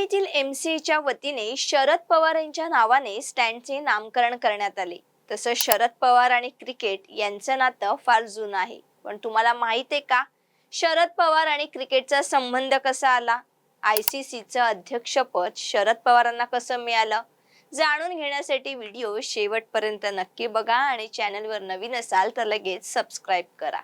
मुंबईतील एमसीएच्या वतीने शरद पवार यांच्या नावाने स्टँडचे नामकरण करण्यात आले. तसं शरद पवार आणि क्रिकेट यांचं नातं फार जुनं आहे. पण तुम्हाला माहीत आहे का? शरद पवार आणि क्रिकेटचा संबंध कसा आला? आय सी सीचं अध्यक्षपद शरद पवारांना कसं मिळालं? जाणून घेण्यासाठी व्हिडिओ शेवटपर्यंत नक्की बघा आणि चॅनलवर नवीन असाल तर लगेच सबस्क्राईब करा.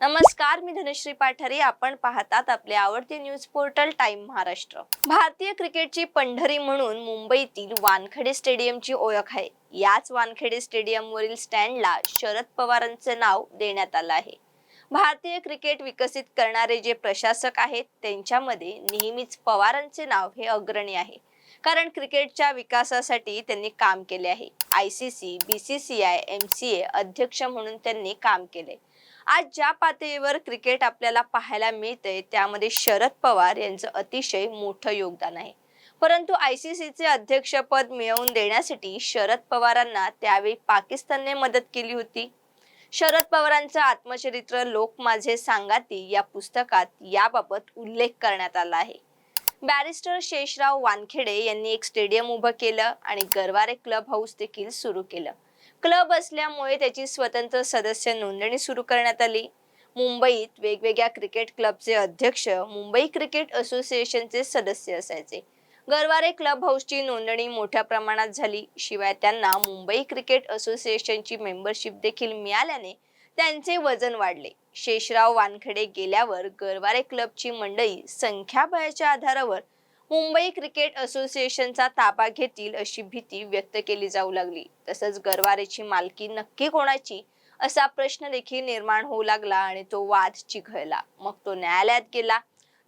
नमस्कार मी धनश्री पाठारे. आपण पाहतात आपले आवडते न्यूज पोर्टल टाइम महाराष्ट्र. भारतीय क्रिकेटची पंढरी म्हणून मुंबईतील वानखेडे स्टेडियमची ओळख आहे. याच वानखेडे स्टेडियमवरील स्टँडला शरद पवारांचे नाव देण्यात आलं आहे. भारतीय क्रिकेट विकसित करणारे जे प्रशासक आहेत त्यांच्यामध्ये नेहमीच पवारांचे नाव हे अग्रणी आहे. कारण क्रिकेटच्या विकासासाठी त्यांनी काम केले आहे. I C C B C C I M C A अध्यक्ष म्हणून त्यांनी काम केले. आज ज्या पातळीवर क्रिकेट आपल्याला पाहायला मिळतंय त्यामध्ये शरद पवार यांचं अतिशय मोठं योगदान आहे. परंतु आय सी सीचे अध्यक्षपद मिळवून देण्यासाठी शरद पवारांना त्यावेळी पाकिस्तानने मदत केली होती. शरद पवारांचं आत्मचरित्र लोक माझे सांगाती या पुस्तकात याबाबत उल्लेख करण्यात आला आहे. बॅरिस्टर शेषराव वानखेडे यांनी एक स्टेडियम उभं केलं आणि गरवारे क्लब हाऊस देखील सुरू केलं. क्लब असल्यामुळे त्याची स्वतंत्र सदस्य नोंदणी सुरू करण्यात आली. मुंबईत वेगवेगळ्या क्रिकेट क्लबचे अध्यक्ष मुंबई क्रिकेट असोसिएशनचे सदस्य असायचे. गरवारे क्लब हाऊसची नोंदणी मोठ्या प्रमाणात झाली. शिवाय त्यांना मुंबई क्रिकेट असोसिएशनची मेंबरशिप देखील मिळाल्याने त्यांचे वजन वाढले. शेषराव वानखडे गेल्यावर गरवारे क्लबची मंडळी संख्याबळाच्या आधारावर मुंबई क्रिकेट असोसिएशनचा ताबा घेतील अशी भीती व्यक्त केली जाऊ लागली. तसंच गरवारेची मालकी नक्की कोणाची? असा प्रश्न देखील निर्माण होऊ लागला आणि तो वाद चिघळला. मग तो न्यायालयात गेला.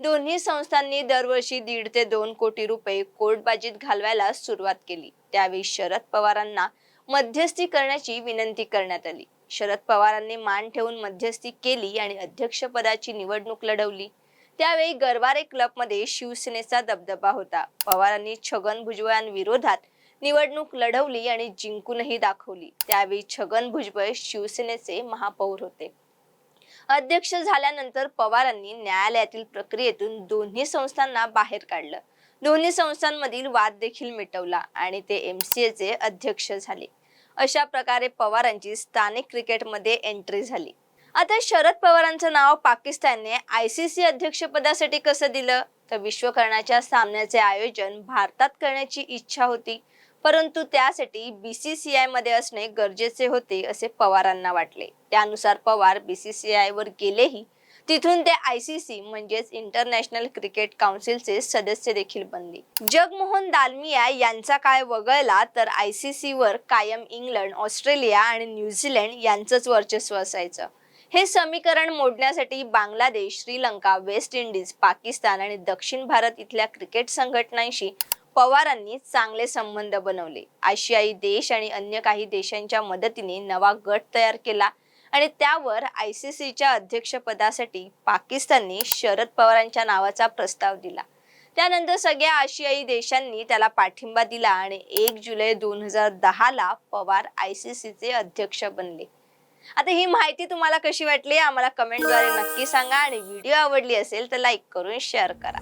दोन्ही संस्थांनी दरवर्षी दीड ते दोन कोटी रुपये कोर्टबाजीत घालवायला सुरुवात केली. त्यावेळी शरद पवारांना मध्यस्थी करण्याची विनंती करण्यात आली. शरद पवारांनी मान ठेवून मध्यस्थी केली आणि अध्यक्षपदाची निवडणूक लढवली. त्यावेळी गरवारे क्लबमध्ये शिवसेनेचा दबदबा होता. पवारांनी छगन भुजबळांविरोधात निवडणूक लढवली आणि जिंकूनही दाखवली. त्यावेळी छगन भुजबळ शिवसेनेचे महापौर होते. अध्यक्ष झाल्यानंतर पवारांनी न्यायालयातील प्रक्रियेतून दोन्ही संस्थांना बाहेर काढलं. दोन्ही संस्थांमधील वाद देखील मिटवला आणि ते एमसीएचे अध्यक्ष झाले. अशा प्रकारे पवारांची स्थानिक क्रिकेटमध्ये एंट्री झाली. आता शरद पवारांचं नाव पाकिस्तानने आय सी सी अध्यक्षपदासाठी कसं दिलं? तर विश्वकर्णाच्या सामन्याचे आयोजन भारतात करण्याची इच्छा होती. परंतु त्यासाठी बीसीसीआयमध्ये असणे गरजेचे होते असे पवारांना वाटले. त्यानुसार पवार बीसीसीआय वर गेलेही. तिथून ते आय सी सी म्हणजेच इंटरनॅशनल क्रिकेट काउन्सिलचे सदस्य देखील बनले. जगमोहन दालमिया यांचा काय वगळला तर आय सी सी वर कायम इंग्लंड ऑस्ट्रेलिया आणि न्यूझीलंड यांचंच वर्चस्व असायचं. हे समीकरण मोडण्यासाठी बांगलादेश श्रीलंका वेस्ट इंडिज पाकिस्तान आणि दक्षिण भारत इथल्या क्रिकेट संघटनांशी पवारांनी चांगले संबंध बनवले. आशियाई देश आणि अन्य काही देशांच्या मदतीने नवा गट तयार केला आणि त्यावर आय सी सीच्या अध्यक्षपदासाठी पाकिस्तानने शरद पवारांच्या नावाचा प्रस्ताव दिला. त्यानंतर सगळ्या आशियाई देशांनी त्याला पाठिंबा दिला आणि एक जुलै दोन हजार दहाला पवार आय सी सीचे अध्यक्ष बनले. आता ही माहिती तुम्हाला कशी वाटली आम्हाला कमेंटद्वारे नक्की सांगा. आणि व्हिडिओ आवडली असेल तर लाईक करून शेअर करा.